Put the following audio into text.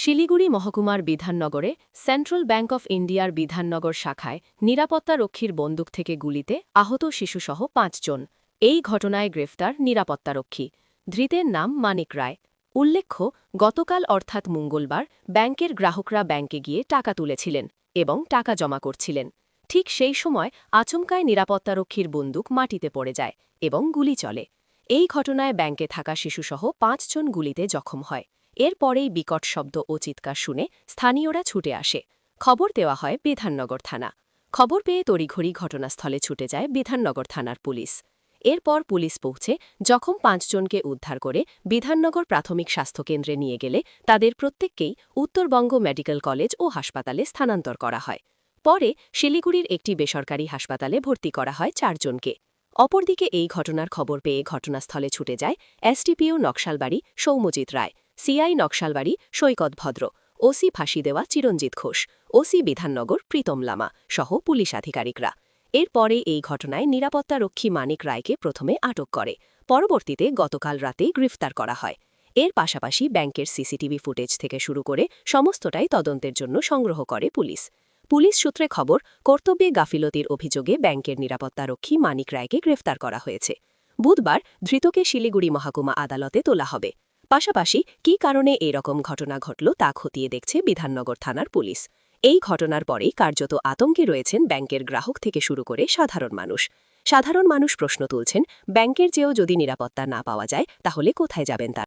শিলিগুড়ি মহকুমার বিধাননগরে central bank of ইন্ডিয়ার বিধাননগর শাখায় নিরাপত্তারক্ষীর বন্দুক থেকে গুলিতে আহত শিশুসহ পাঁচজন। এই ঘটনায় গ্রেফতার নিরাপত্তারক্ষী। ধৃতের নাম মানিক রায়। উল্লেখ্য, গতকাল অর্থাৎ মঙ্গলবার ব্যাংকের গ্রাহকরা ব্যাংকে গিয়ে টাকা তুলেছিলেন এবং টাকা জমা করছিলেন। ঠিক সেই সময় আচমকায় নিরাপত্তারক্ষীর বন্দুক মাটিতে পড়ে যায় এবং গুলি চলে। এই ঘটনায় ব্যাংকে থাকা শিশুসহ পাঁচজন গুলিতে জখম হয়। এরপরেই বিকট শব্দ ও চিৎকার শুনে স্থানীয়রা ছুটে আসে। খবর দেওয়া হয় বিধাননগর থানা। খবর পেয়ে তড়িঘড়ি ঘটনাস্থলে ছুটে যায় বিধাননগর থানার পুলিশ। এরপর পুলিশ পৌঁছে জখম পাঁচজনকে উদ্ধার করে বিধাননগর প্রাথমিক স্বাস্থ্যকেন্দ্রে নিয়ে গেলে তাদের প্রত্যেককেই উত্তরবঙ্গ মেডিকেল কলেজ ও হাসপাতালে স্থানান্তর করা হয়। পরে শিলিগুড়ির একটি বেসরকারি হাসপাতালে ভর্তি করা হয় চারজনকে অপরদিকে এই ঘটনার খবর পেয়ে ঘটনাস্থলে ছুটে যায় SDPO Naxalbari Soumajit Roy. CI Naxalbari, Saikat Bhadra. OC Phansidewa Chiranjit Ghosh. OC Bidhannagar, Pritam Lama সহ পুলিশ আধিকারিকরা। এরপরে এই ঘটনায় নিরাপত্তারক্ষী মানিক রায়কে প্রথমে আটক করে। পরবর্তীতে গতকাল রাতেই গ্রেফতার করা হয়। এর পাশাপাশি ব্যাংকের সিসিটিভি ফুটেজ থেকে শুরু করে সমস্তটাই তদন্তের জন্য সংগ্রহ করে পুলিশ। পুলিশ সূত্রে খবর, কর্তব্যে গাফিলতির অভিযোগে ব্যাংকের নিরাপত্তারক্ষী মানিক রায়কে গ্রেফতার করা হয়েছে। বুধবার ধৃতকে শিলিগুড়ি মহাকুমা আদালতে তোলা হবে। পাশাপাশি কি কারণে এরকম ঘটনা ঘটল তা খতিয়ে দেখছে বিধাননগর থানার পুলিশ। এই ঘটনার পরেই কার্যত আতঙ্কে রয়েছেন ব্যাংকের গ্রাহক থেকে শুরু করে সাধারণ মানুষ। সাধারণ মানুষ প্রশ্ন তুলছেন, ব্যাংকের চেয়েও যদি নিরাপত্তা না পাওয়া যায়, তাহলে কোথায় যাবেন তারা?